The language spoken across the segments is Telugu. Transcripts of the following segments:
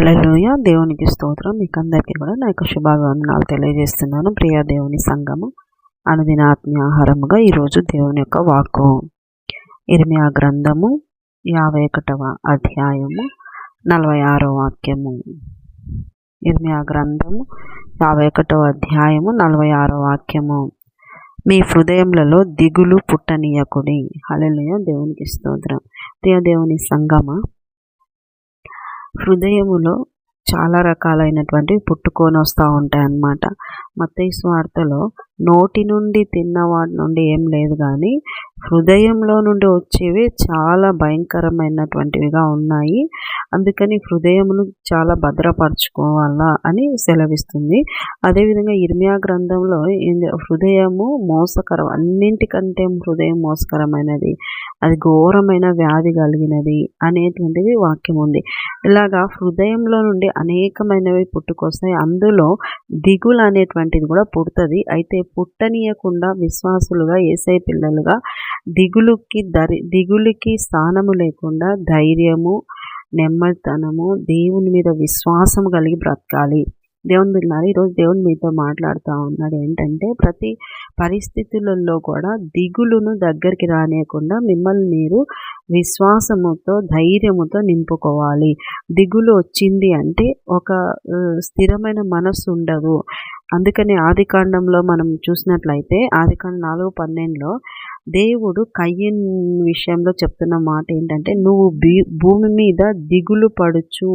హల్లెలూయ దేవునికి స్తోత్రం. మీకు అందరికీ కూడా నా యొక్క శుభాభివందనాలు తెలియజేస్తున్నాను. ప్రియ దేవుని సంఘము అనుదిన ఆత్మీయ ఆహారముగా ఈరోజు దేవుని యొక్క వాక్కు. ఇర్మియా గ్రంథము యాభై ఒకటవ అధ్యాయము నలభై ఆరో వాక్యము. ఇర్మియా గ్రంథము యాభై ఒకటవ అధ్యాయము నలభై ఆరో వాక్యము. మీ హృదయములలో దిగులు పుట్టనీయకుడి. హలలోయ దేవునికి స్తోత్రం. ప్రియ దేవుని సంగమ హృదయములో చాలా రకాలైనటువంటివి పుట్టుకొని వస్తూ ఉంటాయి అన్నమాట. మత్తయి స్వార్థలో నోటి నుండి తిన్నవాడి నుండి ఏం లేదు కానీ హృదయంలో నుండి వచ్చేవి చాలా భయంకరమైనటువంటివిగా ఉన్నాయి. అందుకని హృదయమును చాలా భద్రపరచుకోవాలా అని సెలవిస్తుంది. అదేవిధంగా ఇర్మియా గ్రంథంలో హృదయము మోసకరం అన్నింటికంటే హృదయం మోసకరమైనది అది ఘోరమైన వ్యాధి కలిగినది అనేటువంటిది వాక్యం ఉంది. ఇలాగా హృదయంలో నుండి అనేకమైనవి పుట్టుకొస్తాయి అందులో దిగులు అనేటువంటిది కూడా పుడుతుంది. అయితే పుట్టనీయకుండా విశ్వాసులుగా ఏసై పిల్లలుగా దిగులుకి దరి దిగులుకి స్థానము లేకుండా ధైర్యము నెమ్మదితనము దేవుని మీద విశ్వాసం కలిగి బ్రతకాలి. దేవుని బిడ్డారు ఈరోజు దేవుని మీతో మాట్లాడుతూ ఉన్నాడు. ఏంటంటే ప్రతి పరిస్థితులలో కూడా దిగులును దగ్గరికి రానియకుండా మిమ్మల్ని మీరు విశ్వాసముతో ధైర్యముతో నింపుకోవాలి. దిగులు వచ్చింది అంటే ఒక స్థిరమైన మనస్సు ఉండదు. అందుకని ఆదికాండంలో మనం చూసినట్లయితే ఆదికాండం నాలుగు పన్నెండులో దేవుడు కయ్యన్ విషయంలో చెప్తున్న మాట ఏంటంటే నువ్వు భూమి మీద దిగులు పడుచు.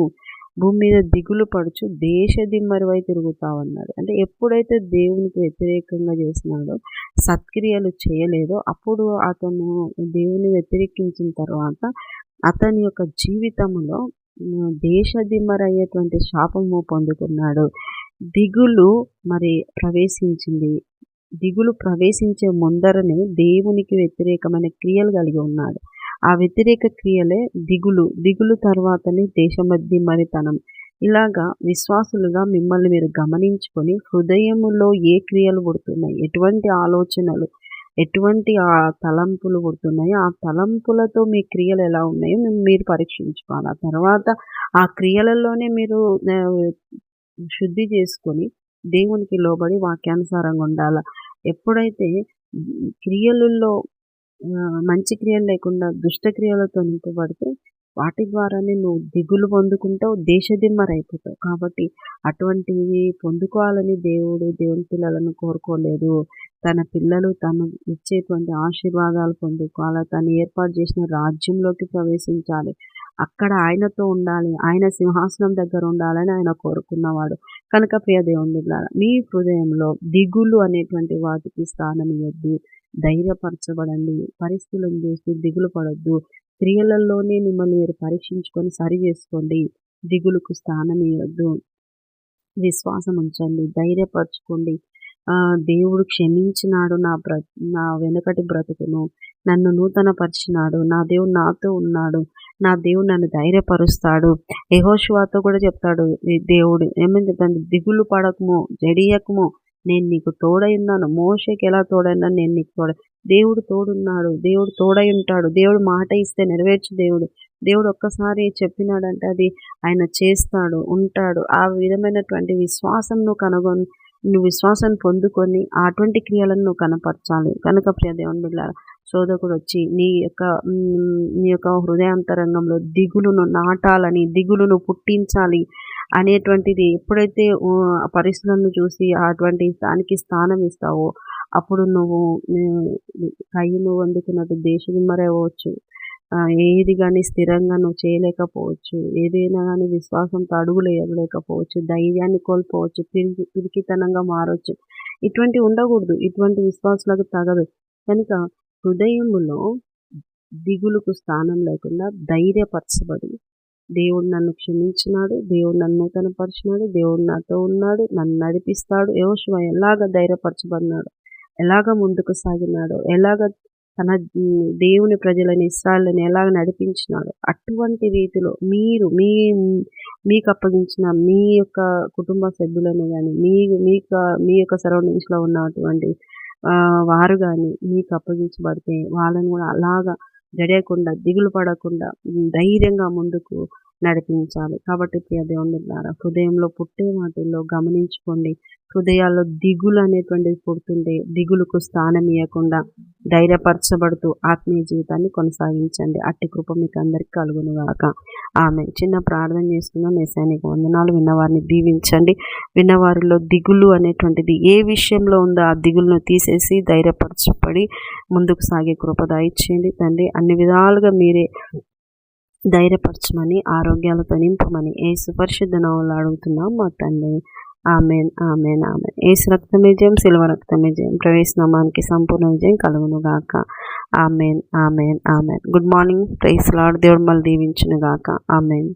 భూమి మీద దిగులు పడుచు. దేశ దిమ్మరివై తిరుగుతావు అన్నాడు. అంటే ఎప్పుడైతే దేవునికి వ్యతిరేకంగా చేసినాడో సత్క్రియలు చేయలేదో అప్పుడు అతను దేవుని వ్యతిరేకించిన తర్వాత అతని యొక్క జీవితంలో దేశ దిమ్మరయ్యేటువంటి శాపము పొందుకున్నాడు. దిగులు మరి ప్రవేశించింది. దిగులు ప్రవేశించే ముందరనే దేవునికి వ్యతిరేకమైన క్రియలు కలిగి ఉన్నాడు. ఆ వ్యతిరేక క్రియలే దిగులు దిగులు తర్వాతనే దేశమద్ది మరితనం ఇలాగా విశ్వాసులుగా మిమ్మల్ని మీరు గమనించుకొని హృదయములో ఏ క్రియలు పుడుతున్నాయి ఎటువంటి ఆలోచనలు ఎటువంటి ఆ తలంపులు పుడుతున్నాయో ఆ తలంపులతో మీ క్రియలు ఎలా ఉన్నాయో మీరు పరీక్షించుకోవాలి. ఆ తర్వాత ఆ క్రియలలోనే మీరు శుద్ధి చేసుకొని దేవునికి లోబడి వాక్యానుసారంగా ఉండాలి? ఎప్పుడైతే క్రియలలో మంచి క్రియలు లేకుండా దుష్ట క్రియలతో నింపబడితే వాటి ద్వారానే నువ్వు దిగులు పొందుకుంటావు దేశదిమ్మరైపోతావు. కాబట్టి అటువంటివి పొందుకోవాలని దేవుడు దేవుని పిల్లలను కోరుకోలేదు. తన పిల్లలు తను ఇచ్చేటువంటి ఆశీర్వాదాలు పొందుకోవాలి. తను ఏర్పాటు చేసిన రాజ్యంలోకి ప్రవేశించాలి. అక్కడ ఆయనతో ఉండాలి. ఆయన సింహాసనం దగ్గర ఉండాలని ఆయన కోరుకున్నవాడు. కనుక ప్రియ దేవుని మీ హృదయంలో దిగులు అనేటువంటి వాటికి స్థానం ఇవ్వద్దు ధైర్యపరచబడండి. పరిస్థితులను చూసి దిగులు పడద్దు. క్రియలలోనే మిమ్మల్ని మీరు పరీక్షించుకొని సరి చేసుకోండి. దిగులుకు స్థానం ఇవ్వద్దు విశ్వాసం ఉంచండి. ధైర్యపరచుకోండి. దేవుడు క్షమించినాడు నా బ్ర నా వెనుకటి బ్రతుకును. నన్ను నూతన పరిచినాడు నా దేవుడు నాతో ఉన్నాడు. నా దేవుడు నన్ను ధైర్యపరుస్తాడు. యహోశివాతో కూడా చెప్తాడు దేవుడు ఏమని చెప్తాను దిగులు పడకము జడియకము. నేను నీకు తోడై ఉన్నాను. మోషకి ఎలా తోడైనా నేను నీకు తోడ దేవుడు తోడున్నాడు. దేవుడు తోడై ఉంటాడు. దేవుడు మాట ఇస్తే నెరవేర్చు దేవుడు. దేవుడు ఒక్కసారి చెప్పినాడంటే అది ఆయన చేస్తాడు ఉంటాడు. ఆ విధమైనటువంటి విశ్వాసం నువ్వు కనుగొని నువ్వు విశ్వాసాన్ని పొందుకొని అటువంటి క్రియలను నువ్వు కనపరచాలి. కనుక ప్రియ దేవుని బిడ్డారా శోధకుడు వచ్చి నీ యొక్క నీ యొక్క హృదయాంతరంగంలో దిగులును నాటాలని దిగులును పుట్టించాలి అనేటువంటిది ఎప్పుడైతే పరిస్థితులను చూసి అటువంటి దానికి స్థానం ఇస్తావో అప్పుడు నువ్వు కయ్యను అందుకున్నట్టు దేశదిమ్మరే అవ్వచ్చు ఏది కానీ స్థిరంగా నువ్వు చేయలేకపోవచ్చు. ఏదైనా కానీ విశ్వాసంతో అడుగులు వేయలేకపోవచ్చు. ధైర్యాన్ని కోల్పోవచ్చు. పిరికి పిరికితనంగా మారవచ్చు ఇటువంటి ఉండకూడదు. ఇటువంటి విశ్వాసాలకు తగదు. కనుక హృదయములో దిగులుకు స్థానం లేకుండా ధైర్యపరచబడి దేవుడు నన్ను క్షమించినాడు దేవుడు నన్ను నూతనపరిచినాడు దేవుడు నాతో ఉన్నాడు నన్ను నడిపిస్తాడు. యోశివ ఎలాగ ధైర్యపరచబడినాడు? ఎలాగ ముందుకు సాగినాడు? ఎలాగ తన దేవుని ప్రజలని ఇస్రాళ్ళని ఎలాగ నడిపించినాడు? అటువంటి రీతిలో మీరు మీ మీకు అప్పగించిన మీ యొక్క కుటుంబ సభ్యులను కానీ మీ మీకు మీ యొక్క సరౌండింగ్స్లో ఉన్నటువంటి వారు కానీ మీకు అప్పగించబడితే వాళ్ళని కూడా అలాగా జడేయకుండా దిగులు పడకుండా ధైర్యంగా ముందుకు నడిపించాలి. కాబట్టి ప్రియ దేవుని ద్వారా హృదయంలో పుట్టే వాటిల్లో గమనించుకోండి. హృదయాల్లో దిగులు అనేటువంటిది పుడుతుంటే దిగులుకు స్థానం ఇవ్వకుండా ధైర్యపరచబడుతూ ఆత్మీయ జీవితాన్ని కొనసాగించండి. అట్టి కృప మీకు అందరికి కలుగునుగాక ఆమె చిన్న ప్రార్థన చేసుకున్న మెసానికి వందనాలు. విన్నవారిని దీవించండి. విన్నవారిలో దిగులు అనేటువంటిది ఏ విషయంలో ఉందో ఆ దిగులను తీసేసి ధైర్యపరచబడి ముందుకు సాగే కృప దయచేయండి తండ్రి అన్ని విధాలుగా మీరే ధైర్యపరచమని ఆరోగ్యాలతో నింపమని ఏ సుపరిశుద్ధ నవ్వులు అడుగుతున్నాం. మా తండ్రి ఆమెన్ ఆమెన్ ఆమెన్. ఏసు రక్త విజయం సిల్వ రక్త విజయం ప్రవేశనామానికి సంపూర్ణ విజయం కలుగునుగాక amen amen amen. Good morning. Praise lord దేవుడు మళ్ళీ దీవించునుగాక. ఆమెన్.